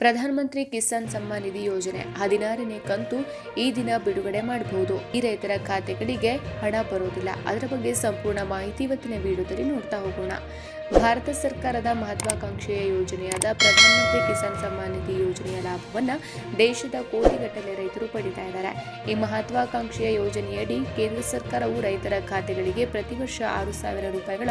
ಪ್ರಧಾನಮಂತ್ರಿ ಕಿಸಾನ್ ಸಮ್ಮಾನ್ ನಿಧಿ ಯೋಜನೆ ಹದಿನಾರನೇ ಕಂತು ಈ ದಿನ ಬಿಡುಗಡೆ ಮಾಡಬಹುದು. ಈ ರೈತರ ಖಾತೆಗಳಿಗೆ ಹಣ ಬರೋದಿಲ್ಲ. ಅದರ ಬಗ್ಗೆ ಸಂಪೂರ್ಣ ಮಾಹಿತಿ ಇವತ್ತಿನ ವಿಡಿಯೋದಲ್ಲಿ ನೋಡ್ತಾ ಹೋಗೋಣ. ಭಾರತ ಸರ್ಕಾರದ ಮಹತ್ವಾಕಾಂಕ್ಷೆಯ ಯೋಜನೆಯಾದ ಪ್ರಧಾನಮಂತ್ರಿ ಕಿಸಾನ್ ಸಮ್ಮಾನ್ ನಿಧಿ ಯೋಜನೆಯ ಲಾಭವನ್ನು ದೇಶದ ಕೋಟಿಗಟ್ಟಲೆ ರೈತರು ಪಡಿತಾ ಇದ್ದಾರೆ. ಈ ಮಹತ್ವಾಕಾಂಕ್ಷೆಯ ಯೋಜನೆಯಡಿ ಕೇಂದ್ರ ಸರ್ಕಾರವು ರೈತರ ಖಾತೆಗಳಿಗೆ ಪ್ರತಿ ವರ್ಷ ಆರು ಸಾವಿರ ರೂಪಾಯಿಗಳ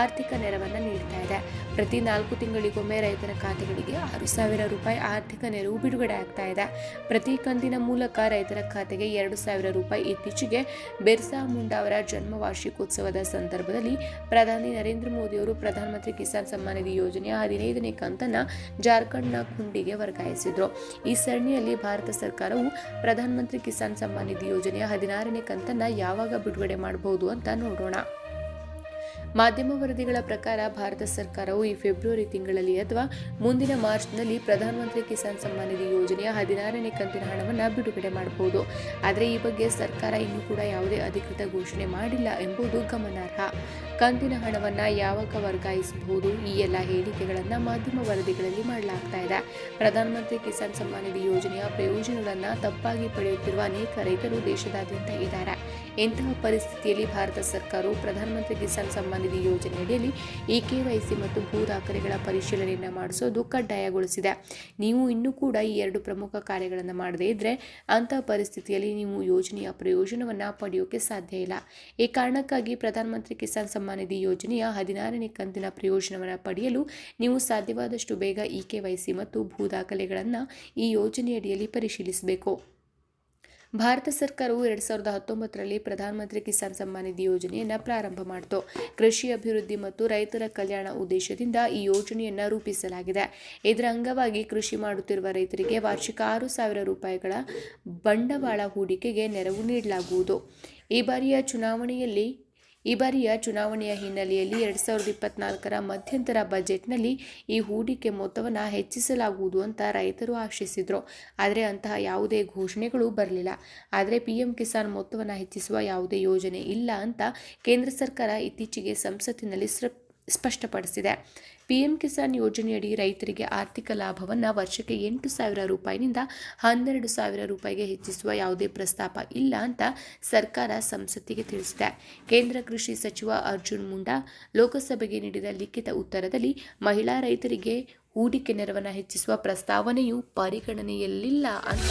ಆರ್ಥಿಕ ನೆರವನ್ನು ನೀಡ್ತಾ ಇದೆ. ಪ್ರತಿ ನಾಲ್ಕು ತಿಂಗಳಿಗೊಮ್ಮೆ ರೈತರ ಖಾತೆಗಳಿಗೆ ಆರು ಸಾವಿರ ರೂಪಾಯಿ ಆರ್ಥಿಕ ನೆರವು ಬಿಡುಗಡೆ ಆಗ್ತಾ ಇದೆ. ಪ್ರತಿ ಕಂತಿನ ಮೂಲಕ ರೈತರ ಖಾತೆಗೆ ಎರಡು ಸಾವಿರ ರೂಪಾಯಿ ಇತ್ತೀಚೆಗೆ ಬಿರ್ಸಾ ಮುಂಡಾ ಅವರ ಜನ್ಮ ವಾರ್ಷಿಕೋತ್ಸವದ ಸಂದರ್ಭದಲ್ಲಿ ಪ್ರಧಾನಿ ನರೇಂದ್ರ ಮೋದಿಯವರು ಪ್ರಧಾನಮಂತ್ರಿ ಕಿಸಾನ್ ಸಮ್ಮಾನ್ ನಿಧಿ ಯೋಜನೆಯ ಹದಿನೈದನೇ ಕಂತನ್ನ ಜಾರ್ಖಂಡ್ನ ಖುಂಡಿಗೆ ವರ್ಗಾಯಿಸಿದ್ರು. ಈ ಸರಣಿಯಲ್ಲಿ ಭಾರತ ಸರ್ಕಾರವು ಪ್ರಧಾನಮಂತ್ರಿ ಕಿಸಾನ್ ಸಮ್ಮಾನ್ ನಿಧಿ ಯೋಜನೆಯ ಹದಿನಾರನೇ ಕಂತನ್ನ ಯಾವಾಗ ಬಿಡುಗಡೆ ಮಾಡಬಹುದು ಅಂತ ನೋಡೋಣ. ಮಾಧ್ಯಮ ವರದಿಗಳ ಪ್ರಕಾರ ಭಾರತ ಸರ್ಕಾರವು ಈ ಫೆಬ್ರವರಿ ತಿಂಗಳಲ್ಲಿ ಅಥವಾ ಮುಂದಿನ ಮಾರ್ಚ್ನಲ್ಲಿ ಪ್ರಧಾನಮಂತ್ರಿ ಕಿಸಾನ್ ಸಮ್ಮಾನ್ ನಿಧಿ ಯೋಜನೆಯ ಹದಿನಾರನೇ ಕಂತಿನ ಹಣವನ್ನು ಬಿಡುಗಡೆ ಮಾಡಬಹುದು. ಆದರೆ ಈ ಬಗ್ಗೆ ಸರ್ಕಾರ ಇನ್ನೂ ಕೂಡ ಯಾವುದೇ ಅಧಿಕೃತ ಘೋಷಣೆ ಮಾಡಿಲ್ಲ ಎಂಬುದು ಗಮನಾರ್ಹ. ಕಂತಿನ ಹಣವನ್ನು ಯಾವಾಗ ವರ್ಗಾಯಿಸಬಹುದು ಈ ಎಲ್ಲ ಹೇಳಿಕೆಗಳನ್ನು ಮಾಧ್ಯಮ ವರದಿಗಳಲ್ಲಿ ಮಾಡಲಾಗ್ತಾ ಇದೆ. ಪ್ರಧಾನಮಂತ್ರಿ ಕಿಸಾನ್ ಸಮ್ಮಾನ್ ನಿಧಿ ಯೋಜನೆಯ ಪ್ರಯೋಜನಗಳನ್ನು ತಪ್ಪಾಗಿ ಪಡೆಯುತ್ತಿರುವ ಅನೇಕ ರೈತರು ದೇಶದಾದ್ಯಂತ ಇದ್ದಾರೆ. ಇಂತಹ ಪರಿಸ್ಥಿತಿಯಲ್ಲಿ ಭಾರತ ಸರ್ಕಾರವು ಪ್ರಧಾನಮಂತ್ರಿ ಕಿಸಾನ್ ಸಮ್ಮಾನ್ ನಿಧಿ ಯೋಜನೆಯಡಿಯಲ್ಲಿ ಇ ಕೆವೈಸಿ ಮತ್ತು ಭೂ ದಾಖಲೆಗಳ ಪರಿಶೀಲನೆಯನ್ನು ಮಾಡಿಸೋದು ಕಡ್ಡಾಯಗೊಳಿಸಿದೆ. ನೀವು ಇನ್ನೂ ಕೂಡ ಈ ಎರಡು ಪ್ರಮುಖ ಕಾರ್ಯಗಳನ್ನು ಮಾಡದೇ ಇದ್ದರೆ ಅಂತಹ ಪರಿಸ್ಥಿತಿಯಲ್ಲಿ ನೀವು ಯೋಜನೆಯ ಪ್ರಯೋಜನವನ್ನು ಪಡೆಯೋಕೆ ಸಾಧ್ಯ ಇಲ್ಲ. ಈ ಕಾರಣಕ್ಕಾಗಿ ಪ್ರಧಾನಮಂತ್ರಿ ಕಿಸಾನ್ ಸಮ್ಮಾನ್ ನಿಧಿ ಯೋಜನೆಯ ಹದಿನಾರನೇ ಕಂತಿನ ಪ್ರಯೋಜನವನ್ನು ಪಡೆಯಲು ನೀವು ಸಾಧ್ಯವಾದಷ್ಟು ಬೇಗ ಇ ಕೆವೈಸಿ ಮತ್ತು ಭೂ ದಾಖಲೆಗಳನ್ನು ಈ ಯೋಜನೆಯಡಿಯಲ್ಲಿ ಪರಿಶೀಲಿಸಬೇಕು. ಭಾರತ ಸರ್ಕಾರವು ಎರಡು ಸಾವಿರದ ಹತ್ತೊಂಬತ್ತರಲ್ಲಿ ಪ್ರಧಾನಮಂತ್ರಿ ಕಿಸಾನ್ ಸಮ್ಮಾನ್ ನಿಧಿ ಯೋಜನೆಯನ್ನು ಪ್ರಾರಂಭ ಮಾಡಿತು. ಕೃಷಿ ಅಭಿವೃದ್ಧಿ ಮತ್ತು ರೈತರ ಕಲ್ಯಾಣ ಉದ್ದೇಶದಿಂದ ಈ ಯೋಜನೆಯನ್ನು ರೂಪಿಸಲಾಗಿದೆ. ಇದರ ಅಂಗವಾಗಿ ಕೃಷಿ ಮಾಡುತ್ತಿರುವ ರೈತರಿಗೆ ವಾರ್ಷಿಕ ಆರು ಸಾವಿರ ರೂಪಾಯಿಗಳ ಬಂಡವಾಳ ಹೂಡಿಕೆಗೆ ನೆರವು ನೀಡಲಾಗುವುದು. ಈ ಬಾರಿಯ ಚುನಾವಣೆಯಲ್ಲಿ ಈ ಬಾರಿಯ ಚುನಾವಣೆಯ ಹಿನ್ನೆಲೆಯಲ್ಲಿ ಎರಡು ಸಾವಿರದ ಇಪ್ಪತ್ನಾಲ್ಕರ ಮಧ್ಯಂತರ ಬಜೆಟ್ನಲ್ಲಿ ಈ ಹೂಡಿಕೆ ಮೊತ್ತವನ್ನು ಹೆಚ್ಚಿಸಲಾಗುವುದು ಅಂತ ರೈತರು ಆಶಿಸಿದರು. ಆದರೆ ಅಂತಹ ಯಾವುದೇ ಘೋಷಣೆಗಳು ಬರಲಿಲ್ಲ. ಆದರೆ ಪಿಎಂ ಕಿಸಾನ್ ಮೊತ್ತವನ್ನು ಹೆಚ್ಚಿಸುವ ಯಾವುದೇ ಯೋಜನೆ ಇಲ್ಲ ಅಂತ ಕೇಂದ್ರ ಸರ್ಕಾರ ಇತ್ತೀಚೆಗೆ ಸಂಸತ್ತಿನಲ್ಲಿ ಸ್ಪಷ್ಟಪಡಿಸಿದೆ. ಪಿಎಂ ಕಿಸಾನ್ ಯೋಜನೆಯಡಿ ರೈತರಿಗೆ ಆರ್ಥಿಕ ಲಾಭವನ್ನು ವರ್ಷಕ್ಕೆ ಎಂಟು ಸಾವಿರ ರೂಪಾಯಿನಿಂದ ಹನ್ನೆರಡು ಸಾವಿರ ರೂಪಾಯಿಗೆ ಹೆಚ್ಚಿಸುವ ಯಾವುದೇ ಪ್ರಸ್ತಾಪ ಇಲ್ಲ ಅಂತ ಸರ್ಕಾರ ಸಂಸತ್ತಿಗೆ ತಿಳಿಸಿದೆ. ಕೇಂದ್ರ ಕೃಷಿ ಸಚಿವ ಅರ್ಜುನ್ ಮುಂಡಾ ಲೋಕಸಭೆಗೆ ನೀಡಿದ ಲಿಖಿತ ಉತ್ತರದಲ್ಲಿ, ಮಹಿಳಾ ರೈತರಿಗೆ ಹೂಡಿಕೆ ನೆರವನ್ನು ಹೆಚ್ಚಿಸುವ ಪ್ರಸ್ತಾವನೆಯು ಪರಿಗಣನೆಯಲ್ಲಿಲ್ಲ ಅಂತ.